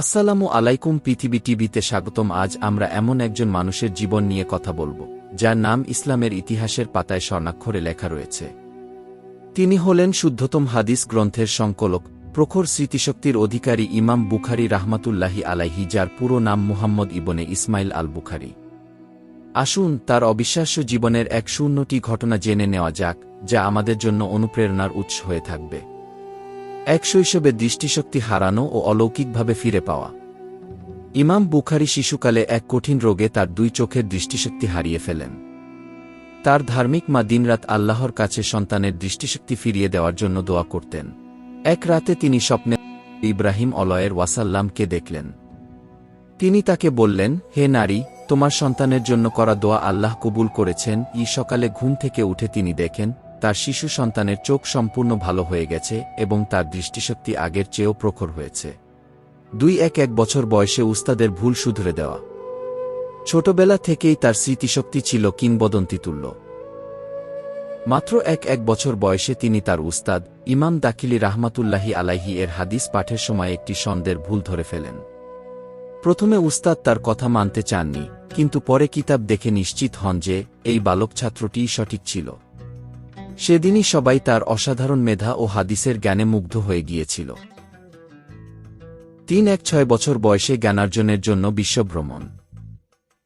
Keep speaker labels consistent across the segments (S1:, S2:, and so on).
S1: আসসালামু আলাইকুম পৃথিবী টিভিতে স্বাগতম। আজ আমরা এমন একজন মানুষের জীবন নিয়ে কথা বলব, যার নাম ইসলামের ইতিহাসের পাতায় স্বর্ণাক্ষরে লেখা রয়েছে। তিনি হলেন শুদ্ধতম হাদিস গ্রন্থের সংকলক, প্রখর স্মৃতিশক্তির অধিকারী ইমাম বুখারি রাহমাতুল্লাহি আলাইহি, যার পুরো নাম মুহাম্মদ ইবনে ইসমাইল আল বুখারি আসুন তার অবিশ্বাস্য জীবনের এক শূন্যটি ঘটনা জেনে নেওয়া যাক, যা আমাদের জন্য অনুপ্রেরণার উৎস হয়ে থাকবে। এক শৈশবে দৃষ্টিশক্তি হারানো ও অলৌকিকভাবে ফিরে পাওয়া। ইমাম বুখারি শিশুকালে এক কঠিন রোগে তার দুই চোখের দৃষ্টিশক্তি হারিয়ে ফেলেন। তার ধার্মিক মা দিনরাত আল্লাহর কাছে সন্তানের দৃষ্টিশক্তি ফিরিয়ে দেওয়ার জন্য দোয়া করতেন। এক রাতে তিনি স্বপ্নে ইব্রাহিম অলয়ের ওয়াসাল্লামকে দেখলেন। তিনি তাকে বললেন, হে নারী, তোমার সন্তানের জন্য করা দোয়া আল্লাহ কবুল করেছেন। ই সকালে ঘুম থেকে উঠে তিনি দেখেন তার শিশু সন্তানের চোখ সম্পূর্ণ ভালো হয়ে গেছে এবং তার দৃষ্টিশক্তি আগের চেয়েও প্রখর হয়েছে। দুই এক এক বছর বয়সে উস্তাদের ভুল শুধরে দেওয়া। ছোটবেলা থেকেই তার স্মৃতিশক্তি ছিল কিংবদন্তি তুল্য। মাত্র এক এক বছর বয়সে তিনি তার উস্তাদ, ইমাম দাকিলি রাহমাতুল্লাহি আলাইহি এর হাদিস পাঠের সময় একটি সন্দের ভুল ধরে ফেলেন। প্রথমে উস্তাদ তার কথা মানতে চাননি, কিন্তু পরে কিতাব দেখে নিশ্চিত হন যে, এই বালক ছাত্রটিই সঠিক ছিল। সেদিনই সবাই তার অসাধারণ মেধা ও হাদিসের জ্ঞানে মুগ্ধ হয়ে গিয়েছিল। তিন এক ছয় বছর বয়সে জ্ঞানার্জনের জন্য বিশ্বভ্রমণ।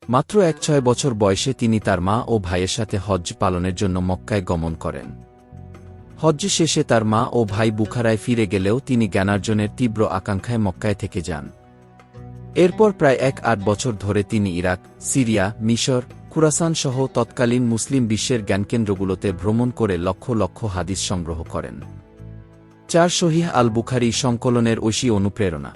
S1: মাত্র এক ছয় বছর বয়সে তিনি তার মা ও ভাইয়ের সাথে হজ্জ পালনের জন্য মক্কায় গমন করেন। হজ্জ শেষে তার মা ও ভাই বুখারায় ফিরে গেলেও তিনি জ্ঞানার্জনের তীব্র আকাঙ্ক্ষায় মক্কায় থেকে যান। এরপর প্রায় এক আট বছর ধরে তিনি ইরাক, সিরিয়া, মিশর খুরাসান সহ তৎকালীন মুসলিম বিশ্বের জ্ঞানকেন্দ্রগুলোতে ভ্রমণ করে লক্ষ লক্ষ হাদিস সংগ্রহ করেন। চার শহীহ আল বুখারি সংকলনের ঐশী অনুপ্রেরণা।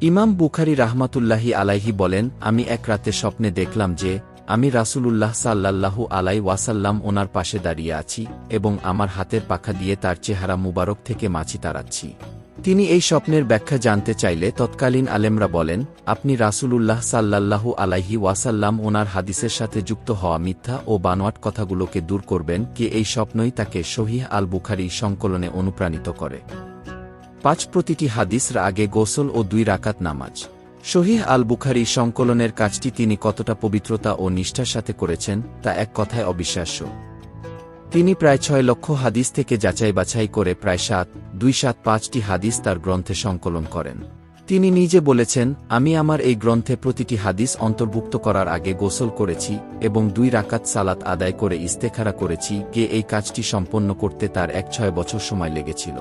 S1: ইমাম বুখারি রাহমাতুল্লাহি আলাইহি বলেন, আমি এক রাতে স্বপ্নে দেখলাম যে, আমি রাসূলুল্লাহ সাল্লাল্লাহু আলাই ওয়াসাল্লাম ওনার পাশে দাঁড়িয়ে আছি এবং আমার হাতের পাখা দিয়ে তার চেহারা মুবারক থেকে মাছি তাড়াচ্ছি তিনি এই স্বপ্নের ব্যাখ্যা জানতে চাইলে তৎকালীন আলেমরা বলেন, আপনি রাসূলুল্লাহ সাল্লাল্লাহু আলাইহি ওয়াসাল্লাম ওনার হাদিসের সাথে যুক্ত হওয়া মিথ্যা ও বানোয়াট কথাগুলোকে দূর করবেন কে এই স্বপ্নই তাকে শহীহ আল বুখারি সংকলনে অনুপ্রাণিত করে। পাঁচ প্রতিটি হাদিসর আগে গোসল ও দুই রাকাত নামাজ। শহীহ আল বুখারি সংকলনের কাজটি তিনি কতটা পবিত্রতা ও নিষ্ঠার সাথে করেছেন, তা এক কথায় অবিশ্বাস্য। তিনি প্রায় ছয় লক্ষ হাদিস থেকে যাচাই বাছাই করে প্রায় সাত, দুই সাত পাঁচটি হাদিস তার গ্রন্থে সংকলন করেন। তিনি নিজে বলেছেন, আমি আমার এই গ্রন্থে প্রতিটি হাদিস অন্তর্ভুক্ত করার আগে গোসল করেছি এবং দুই রাকাত সালাত আদায় করে ইস্তেখারা করেছি গে এই কাজটি সম্পন্ন করতে তার এক ছয় বছর সময় লেগেছিল।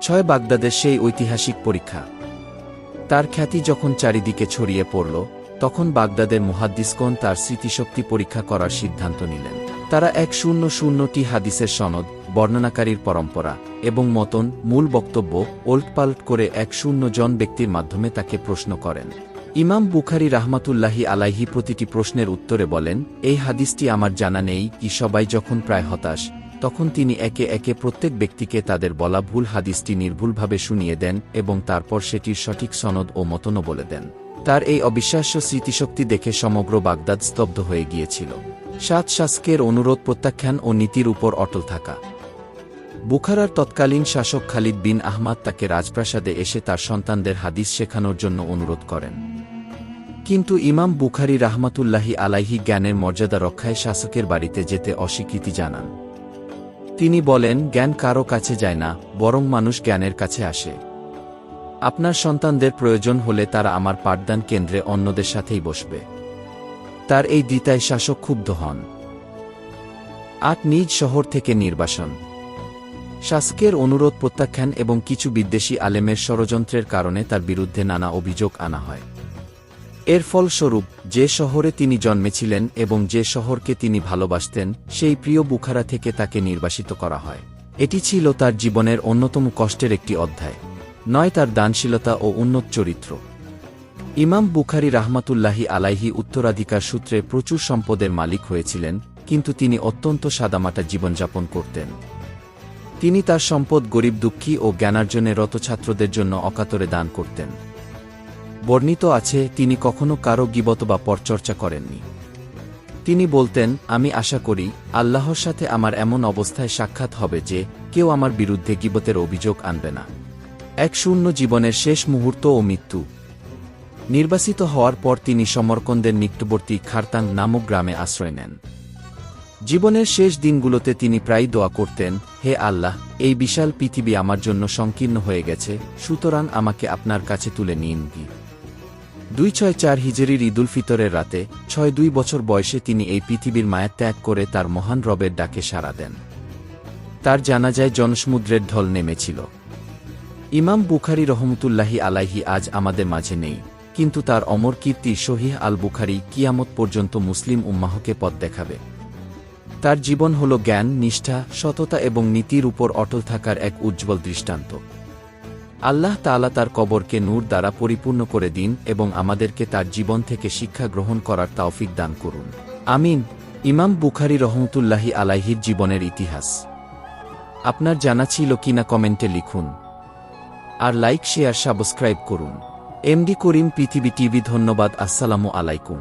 S1: ছয় বাগদাদের সেই ঐতিহাসিক পরীক্ষা। তার খ্যাতি যখন চারিদিকে ছড়িয়ে পড়ল, তখন বাগদাদের মুহাদ্দিসকন তার স্মৃতিশক্তি পরীক্ষা করার সিদ্ধান্ত নিলেন। তারা এক শূন্য শূন্যটি হাদিসের সনদ, বর্ণনাকারীর পরম্পরা এবং মতন মূল বক্তব্য ওল্টপাল্ট করে এক শূন্য জন ব্যক্তির মাধ্যমে তাকে প্রশ্ন করেন। ইমাম বুখারি রাহমাতুল্লাহি আলাইহি প্রতিটি প্রশ্নের উত্তরে বলেন, এই হাদিসটি আমার জানা নেই কি সবাই যখন প্রায় হতাশ, তখন তিনি একে একে প্রত্যেক ব্যক্তিকে তাদের বলা ভুল হাদিসটি নির্ভুলভাবে শুনিয়ে দেন এবং তারপর সেটির সঠিক সনদ ও মতনও বলে দেন। তার এই অবিশ্বাস্য স্মৃতিশক্তি দেখে সমগ্র বাগদাদ স্তব্ধ হয়ে গিয়েছিল। সাত শাসকের অনুরোধ প্রত্যাখ্যান ও নীতির উপর অটল থাকা। বুখারার তৎকালীন শাসক খালিদ বিন আহমাদ তাকে রাজপ্রাসাদে এসে তার সন্তানদের হাদিস শেখানোর জন্য অনুরোধ করেন। কিন্তু ইমাম বুখারি রাহমাতুল্লাহি আলাইহি জ্ঞানের মর্যাদা রক্ষায় শাসকের বাড়িতে যেতে অস্বীকৃতি জানান। তিনি বলেন, জ্ঞান কারও কাছে যায় না, বরং মানুষ জ্ঞানের কাছে আসে। আপনার সন্তানদের প্রয়োজন হলে তারা আমার পাঠদান কেন্দ্রে অন্যদের সাথেই বসবে। তার এই দ্বিতায় শাসক ক্ষুব্ধ হন। আট নিজ শহর থেকে নির্বাসন। শাসকের অনুরোধ প্রত্যাখ্যান এবং কিছু বিদ্বেষী আলেমের ষড়যন্ত্রের কারণে তার বিরুদ্ধে নানা অভিযোগ আনা হয়। এর ফলস্বরূপ, যে শহরে তিনি জন্মেছিলেন এবং যে শহরকে তিনি ভালোবাসতেন, সেই প্রিয় বুখারা থেকে তাকে নির্বাসিত করা হয়। এটি ছিল তার জীবনের অন্যতম কষ্টের একটি অধ্যায়। নয়, তার দানশীলতা ও উন্নত চরিত্র। ইমাম বুখারি রাহমাতুল্লাহি আলাইহি উত্তরাধিকার সূত্রে প্রচুর সম্পদের মালিক হয়েছিলেন, কিন্তু তিনি অত্যন্ত সাদামাটা জীবনযাপন করতেন। তিনি তার সম্পদ গরিব দুঃখী ও জ্ঞানার্জনে রত ছাত্রদের জন্য অকাতরে দান করতেন। বর্ণিত আছে, তিনি কখনো কারও গিবত বা পরচর্চা করেননি। তিনি বলতেন, আমি আশা করি, আল্লাহর সাথে আমার এমন অবস্থায় সাক্ষাৎ হবে যে, কেউ আমার বিরুদ্ধে গিবতের অভিযোগ আনবে না। এক শূন্য জীবনের শেষ মুহূর্ত ও মৃত্যু। নির্বাসিত হওয়ার পর তিনি সমরকন্দের নিকটবর্তী খারতাং নামক গ্রামে আশ্রয় নেন। জীবনের শেষ দিনগুলোতে তিনি প্রায় দোয়া করতেন, হে আল্লাহ, এই বিশাল পৃথিবী আমার জন্য সংকীর্ণ হয়ে গেছে, সুতরাং আমাকে আপনার কাছে তুলে নিন কি? দুই ছয় চার হিজরির ঈদুল ফিতরের রাতে, ছয় দুই বছর বয়সে তিনি এই পৃথিবীর মায়া ত্যাগ করে তার মহান রবের ডাকে সাড়া দেন। তার জানাজায় জনসমুদ্রের ঢল নেমেছিল। ইমাম বুখারি রহমতুল্লাহি আলাইহি আজ আমাদের মাঝে নেই। কিন্তু তার অমর কীর্তি শহীহ আল বুখারি কিয়ামত পর্যন্ত মুসলিম উম্মাহকে পথ দেখাবে। তার জীবন হল জ্ঞান, নিষ্ঠা, সততা এবং নীতির উপর অটল থাকার এক উজ্জ্বল দৃষ্টান্ত। আল্লাহ তাআলা তার কবরকে নূর দ্বারা পরিপূর্ণ করে দিন এবং আমাদেরকে তার জীবন থেকে শিক্ষা গ্রহণ করার তাওফিক দান করুন। আমিন। ইমাম বুখারি রহমতুল্লাহি আলাহির জীবনের ইতিহাস। আপনার জানা ছিল কিনা কমেন্টে লিখুন। আর লাইক, শেয়ার, সাবস্ক্রাইব করুন। এমডি করিম পৃথিবী টিভি ধন্যবাদ আসসালামু আলাইকুম।